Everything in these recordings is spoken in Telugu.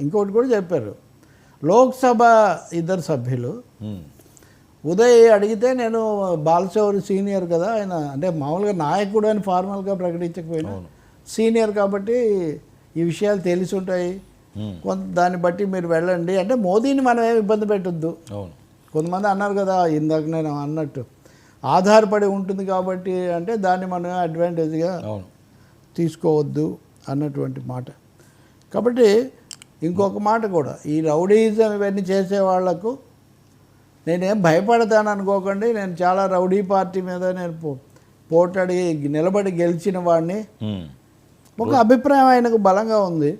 ఇంకొకటి కూడా చెప్పారు. లోక్సభ ఇద్దరు సభ్యులు. ఉదయ్ అడిగితే నేను బాలచౌరి సీనియర్ కదా ఆయన అంటే మామూలుగా నాయకుడు అని ఫార్మల్గా ప్రకటించకపోయినా సీనియర్ కాబట్టి ఈ విషయాలు తెలిసి ఉంటాయి. కొంత దాన్ని బట్టి మీరు వెళ్ళండి. అంటే మోదీని మనం ఏమి ఇబ్బంది పెట్టొద్దు. అవును. కొంతమంది అన్నారు కదా ఇందాక నేను అన్నట్టు ఆధారపడి ఉంటుంది కాబట్టి అంటే దాన్ని మనం అడ్వాంటేజ్గా అవును. తీసుకోవద్దు అన్నటువంటి మాట. కాబట్టి ఇంకొక మాట కూడా ఈ రౌడీజం ఇవన్నీ చేసే వాళ్ళకు నేనేం భయపడతాను అనుకోకండి. నేను చాలా రౌడీ పార్టీ మీద నేను పో పోటాడి నిలబడి గెలిచిన వాడిని. ఒక అభిప్రాయం ఆయనకు బలంగా ఉంది.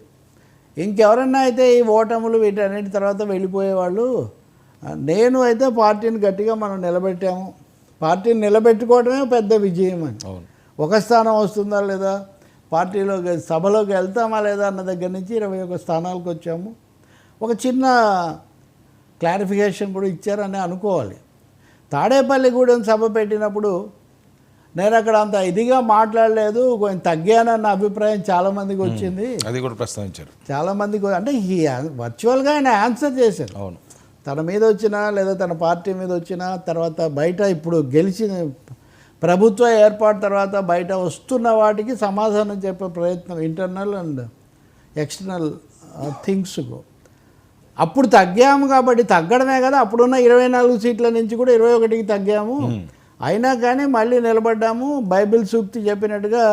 ఇంకెవరన్నా అయితే ఈ ఓటములు వీటన్నిటి తర్వాత వెళ్ళిపోయేవాళ్ళు నేను అయితే పార్టీని గట్టిగా మనం నిలబెట్టాము. పార్టీని నిలబెట్టుకోవడమే పెద్ద విజయం అని. ఒక స్థానం వస్తుందా లేదా? పార్టీలోకి సభలోకి వెళ్తామా లేదా అన్న దగ్గర నుంచి ఇరవై ఒక స్థానాలకు వచ్చాము. ఒక చిన్న క్లారిఫికేషన్ కూడా ఇచ్చారని అనుకోవాలి. తాడేపల్లిగూడెం సభ పెట్టినప్పుడు నేను అక్కడ అంత ఇదిగా మాట్లాడలేదు కొంచెం తగ్గానన్న అభిప్రాయం చాలామందికి వచ్చింది. అది కూడా ప్రస్తావించారు. చాలామందికి అంటే ఈ వర్చువల్గా ఆయన ఆన్సర్ చేశారు. అవును. తన మీద వచ్చినా లేదా తన పార్టీ మీద వచ్చినా తర్వాత బయట ఇప్పుడు గెలిచిన ప్రభుత్వ ఏర్పాటు తర్వాత బయట వస్తున్న వాటికి సమాధానం చెప్పే ప్రయత్నం ఇంటర్నల్ అండ్ ఎక్స్టర్నల్ థింగ్స్కు అప్పుడు తగ్గాము కాబట్టి తగ్గడమే కదా అప్పుడున్న ఇరవై నాలుగు సీట్ల నుంచి కూడా ఇరవై ఒకటికి తగ్గాము. అయినా కానీ మళ్ళీ నిలబడ్డాము బైబిల్ సూక్తి చెప్పినట్టుగా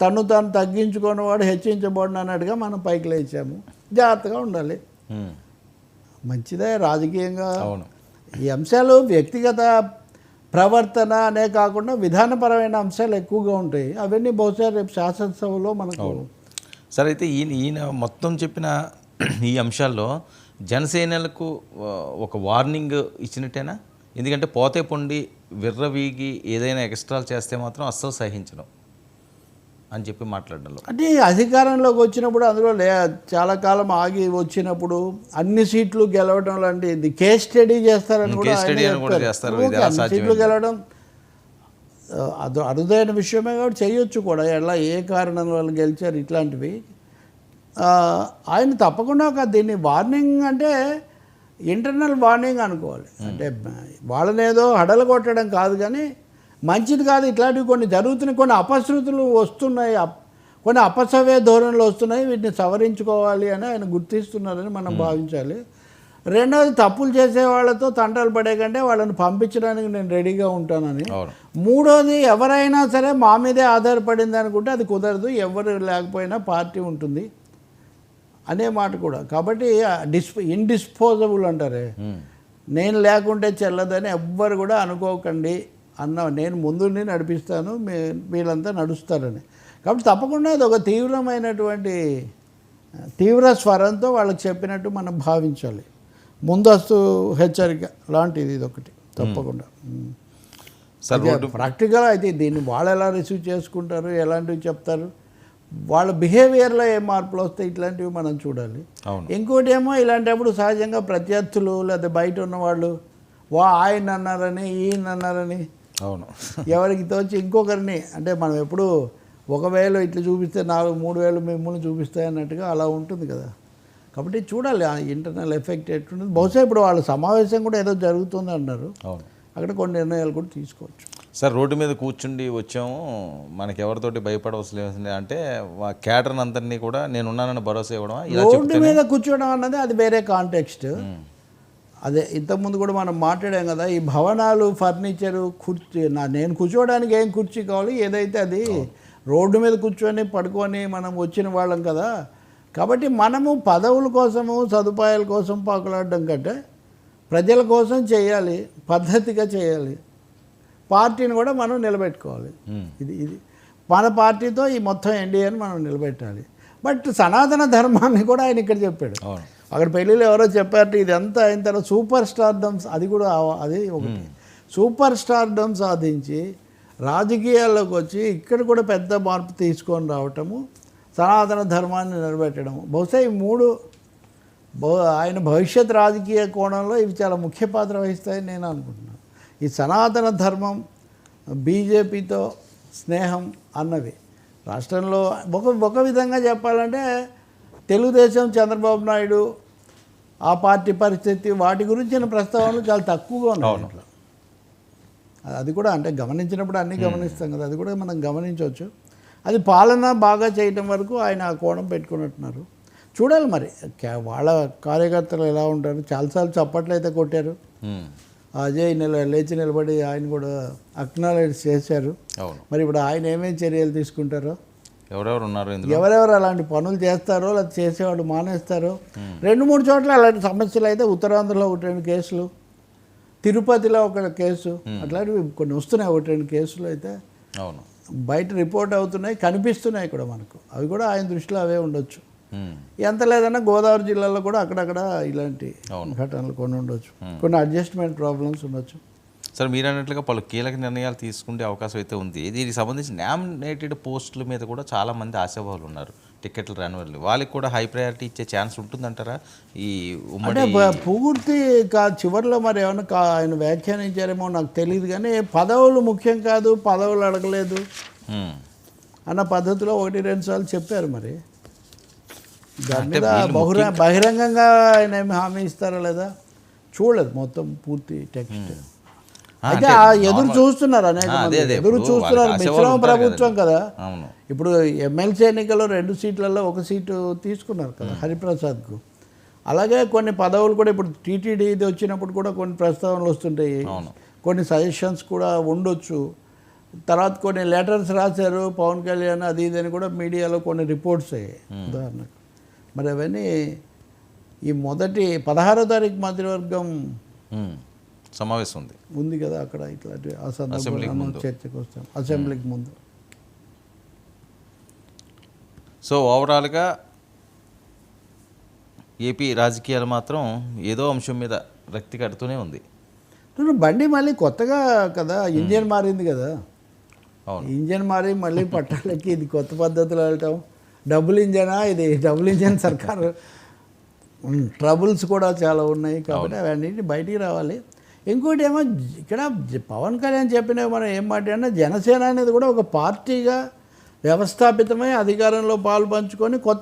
తను తాను తగ్గించుకున్నవాడు హెచ్చించబడిన అన్నట్టుగా మనం పైకి లేచాము. జాగ్రత్తగా ఉండాలి. ఉమ్. మంచిదే రాజకీయంగా ఈ అంశాలు వ్యక్తిగత ప్రవర్తన అనే కాకుండా విధానపరమైన అంశాలు ఎక్కువగా ఉంటాయి. అవన్నీ బహుశా రేపు శాసనసభలో మనకు సరే అయితే ఈయన ఈయన మొత్తం చెప్పిన ఈ అంశాల్లో జనసేనలకు ఒక వార్నింగ్ ఇచ్చినట్టేనా? ఎందుకంటే పోతే పొండి విర్రవీగి ఏదైనా ఎక్స్ట్రాలు చేస్తే మాత్రం అస్సలు సహించడం. అని చెప్పి మాట్లాడడంలో. అంటే అధికారంలోకి వచ్చినప్పుడు అందులో లే చాలా కాలం ఆగి వచ్చినప్పుడు అన్ని సీట్లు గెలవడం లాంటి ఇది కేస్ స్టడీ చేస్తారని కూడా అన్ని? సీట్లు గెలవడం అది అరుదైన విషయమే కాబట్టి చేయొచ్చు కూడా. ఎలా ఏ కారణం వల్ల గెలిచారు ఇట్లాంటివి. ఆయన తప్పకుండా ఒక దీన్ని వార్నింగ్ అంటే ఇంటర్నల్ వార్నింగ్ అనుకోవాలి. అంటే వాళ్ళనేదో హడలు కొట్టడం కాదు కానీ మంచిది కాదు ఇట్లాంటివి కొన్ని జరుగుతున్నాయి కొన్ని అపశృతులు వస్తున్నాయి అప్- కొన్ని అపసవ్య ధోరణులు వస్తున్నాయి వీటిని సవరించుకోవాలి అని ఆయన గుర్తిస్తున్నారని మనం భావించాలి. రెండవది తప్పులు చేసే వాళ్ళతో తంటాలు పడే కంటే వాళ్ళని పంపించడానికి నేను రెడీగా ఉంటానని. మూడోది ఎవరైనా సరే మా మీదే ఆధారపడింది అనుకుంటే అది కుదరదు ఎవరు లేకపోయినా పార్టీ ఉంటుంది అనే మాట కూడా. కాబట్టి డిస్ ఇండిస్పోజబుల్ అంటారే. నేను లేకుంటే చెల్లదని ఎవ్వరు కూడా అనుకోకండి. అన్న నేను ముందుండి నడిపిస్తాను మీ వీళ్ళంతా నడుస్తారని. కాబట్టి తప్పకుండా అది ఒక తీవ్రమైనటువంటి తీవ్ర స్వరంతో వాళ్ళకి చెప్పినట్టు మనం భావించాలి. ముందస్తు హెచ్చరిక లాంటిది ఇది ఒకటి తప్పకుండా ప్రాక్టికల్ అయితే దీన్ని వాళ్ళు ఎలా రిసీవ్ చేసుకుంటారు ఎలాంటివి చెప్తారు వాళ్ళ బిహేవియర్లో ఏ మార్పులు వస్తాయి ఇట్లాంటివి మనం చూడాలి. ఇంకోటి ఏమో ఇలాంటప్పుడు సహజంగా ప్రత్యర్థులు లేదా బయట ఉన్న వాళ్ళు వా ఆయన అన్నారని ఈయన అన్నారని అవును. ఎవరికి తోచి ఇంకొకరిని అంటే మనం ఎప్పుడు ఒక వేలు ఇట్లా చూపిస్తే నాలుగు మూడు వేలు మిమ్మల్ని చూపిస్తాయి అన్నట్టుగా అలా ఉంటుంది కదా. కాబట్టి చూడాలి ఆ ఇంటర్నల్ ఎఫెక్ట్ ఎట్లుంటుంది. బహుశా ఇప్పుడు వాళ్ళ సమావేశం కూడా ఏదో జరుగుతుంది అన్నారు. అవును. అక్కడ కొన్ని నిర్ణయాలు కూడా తీసుకోవచ్చు. సార్ రోడ్డు మీద కూర్చుండి వచ్చాము. మనకి ఎవరితోటి భయపడవలసిన అంటే మా క్యాటర్ని అందరినీ కూడా నేను ఉన్నానని భరోసా ఇవ్వడం రోడ్డు మీద కూర్చోవడం అన్నది అది వేరే కాంటెక్స్ట్. అదే ఇంతకుముందు కూడా మనం మాట్లాడాం కదా ఈ భవనాలు ఫర్నిచరు కుర్చీ నా నేను కూర్చోవడానికి ఏం కుర్చీ కావాలి? ఏదైతే అది రోడ్డు మీద కూర్చొని పడుకొని మనం వచ్చిన వాళ్ళం కదా. కాబట్టి మనము పదవుల కోసము సదుపాయాల కోసం పాకులాడడం కంటే ప్రజల కోసం చేయాలి పద్ధతిగా చేయాలి. పార్టీని కూడా మనం నిలబెట్టుకోవాలి. ఇది ఇది మన పార్టీతో ఈ మొత్తం ఎన్డీఏని మనం నిలబెట్టాలి. బట్ సనాతన ధర్మాన్ని కూడా ఆయన ఇక్కడ చెప్పాడు. అక్కడ పెళ్ళిలో ఎవరో చెప్పారు ఇదంతా అయిన తర్వాత సూపర్ స్టార్డమ్స్ అది కూడా అది ఒకటి. సూపర్ స్టార్డమ్ సాధించి రాజకీయాల్లోకి వచ్చి ఇక్కడ కూడా పెద్ద మార్పు తీసుకొని రావటము సనాతన ధర్మాన్ని నిలబెట్టడం బహుశా ఈ మూడు ఆయన భవిష్యత్ రాజకీయ కోణంలో ఇవి చాలా ముఖ్య పాత్ర వహిస్తాయని నేను అనుకుంటున్నాను. ఈ సనాతన ధర్మం బీజేపీతో స్నేహం అన్నవి. రాష్ట్రంలో ఒక ఒక విధంగా చెప్పాలంటే తెలుగుదేశం చంద్రబాబు నాయుడు ఆ పార్టీ పరిస్థితి వాటి గురించిన ప్రస్తావనలు చాలా తక్కువగా ఉన్నాయి. అది కూడా అంటే గమనించినప్పుడు అన్నీ గమనిస్తాం కదా అది కూడా మనం గమనించవచ్చు. అది పాలన బాగా చేయటం వరకు ఆయన ఆ కోణం పెట్టుకున్నట్టున్నారు. చూడాలి మరి వాళ్ళ కార్యకర్తలు ఎలా ఉంటారు? చాలాసార్లు చప్పట్లు అయితే కొట్టారు. అజయ్ నిల లేచి నిలబడి ఆయన కూడా అక్నాలెడ్జ్ చేశారు. మరి ఇప్పుడు ఆయన ఏమేమి చర్యలు తీసుకుంటారో? ఎవరెవరు ఉన్నారు ఎవరెవరు అలాంటి పనులు చేస్తారో లేదా చేసేవాళ్ళు మానేస్తారో. రెండు మూడు చోట్ల అలాంటి సమస్యలు అయితే ఉత్తరాంధ్రలో ఒకటి రెండు కేసులు. తిరుపతిలో ఒక కేసు. అట్లాంటివి కొన్ని వస్తున్నాయి ఒకటి రెండు కేసులు అయితే. అవును. బయట రిపోర్ట్ అవుతున్నాయి కనిపిస్తున్నాయి కూడా మనకు. అవి కూడా ఆయన దృష్టిలో అవే ఉండొచ్చు. ఉమ్, ఎంత లేదన్నా గోదావరి జిల్లాలో కూడా అక్కడక్కడ ఇలాంటి. ఘటనలు కొన్ని ఉండొచ్చు. కొన్ని అడ్జస్ట్మెంట్ ప్రాబ్లమ్స్ ఉండొచ్చు. సరే మీరు అన్నట్లుగా పలు కీలక నిర్ణయాలు తీసుకునే అవకాశం అయితే ఉంది. దీనికి సంబంధించి నామినేటెడ్ పోస్టుల మీద కూడా చాలా మంది ఆశాభావులు ఉన్నారు. టికెట్లు రాని వాళ్ళు. వాళ్ళకి కూడా హై ప్రయారిటీ ఇచ్చే ఛాన్స్ ఉంటుందంటారా? ఈ అంటే ఉమ్మడి పూర్తి కా చివరిలో మరి ఏమైనా ఆయన వ్యాఖ్యానించారేమో నాకు తెలియదు కానీ పదవులు ముఖ్యం కాదు పదవులు అడగలేదు. అన్న పద్ధతిలో ఒకటి రెండు సార్లు చెప్పారు మరి. దాని మీద బహిరంగంగా ఆయన ఏమి హామీ ఇస్తారా లేదా? చూడలేదు మొత్తం పూర్తి టెక్స్ట్. అయితే ఎదురు చూస్తున్నారు అనేక ఎదురు చూస్తున్నారు. మిశ్రమ ప్రభుత్వం కదా. అవును. ఇప్పుడు ఎమ్మెల్సీ ఎన్నికల్లో రెండు సీట్లలో ఒక సీటు తీసుకున్నారు కదా హరిప్రసాద్కు. అలాగే కొన్ని పదవులు కూడా ఇప్పుడు టీటీడీ వచ్చినప్పుడు కూడా కొన్ని ప్రస్తావనలు వస్తుంటాయి. కొన్ని సజెషన్స్ కూడా ఉండొచ్చు. తర్వాత కొన్ని లెటర్స్ రాశారు పవన్ కళ్యాణ్ అది ఇది అని కూడా మీడియాలో కొన్ని రిపోర్ట్స్ అయ్యాయి ఉదాహరణకు. మరి అవన్నీ ఈ మొదటి పదహారో తారీఖు మంత్రివర్గం సమావేశం ఉంది ఉంది కదా అక్కడ ఇట్లాంటి. చర్చకు వస్తాం. అసెంబ్లీకి ముందు. సో ఓవరాల్గా ఏపీ రాజకీయాలు మాత్రం ఏదో అంశం మీద రక్తి కడుతూనే ఉంది. బండి మళ్ళీ కొత్తగా కదా ఇంజన్ మారింది కదా. అవును. ఇంజన్ మారి మళ్ళీ పట్టాలకి ఇది కొత్త పద్ధతిలో వెళ్ళటం. డబుల్ ఇంజనా? ఇది డబుల్ ఇంజన్ సర్కారు. ట్రబుల్స్ కూడా చాలా ఉన్నాయి కాబట్టి అవన్నీ బయటికి రావాలి. ఇంకోటి ఏమో ఇక్కడ పవన్ కళ్యాణ్ చెప్పిన మనం ఏం మాట్లాడినా జనసేన అనేది కూడా ఒక పార్టీగా వ్యవస్థాపితమై అధికారంలో పాలు పంచుకొని కొత్త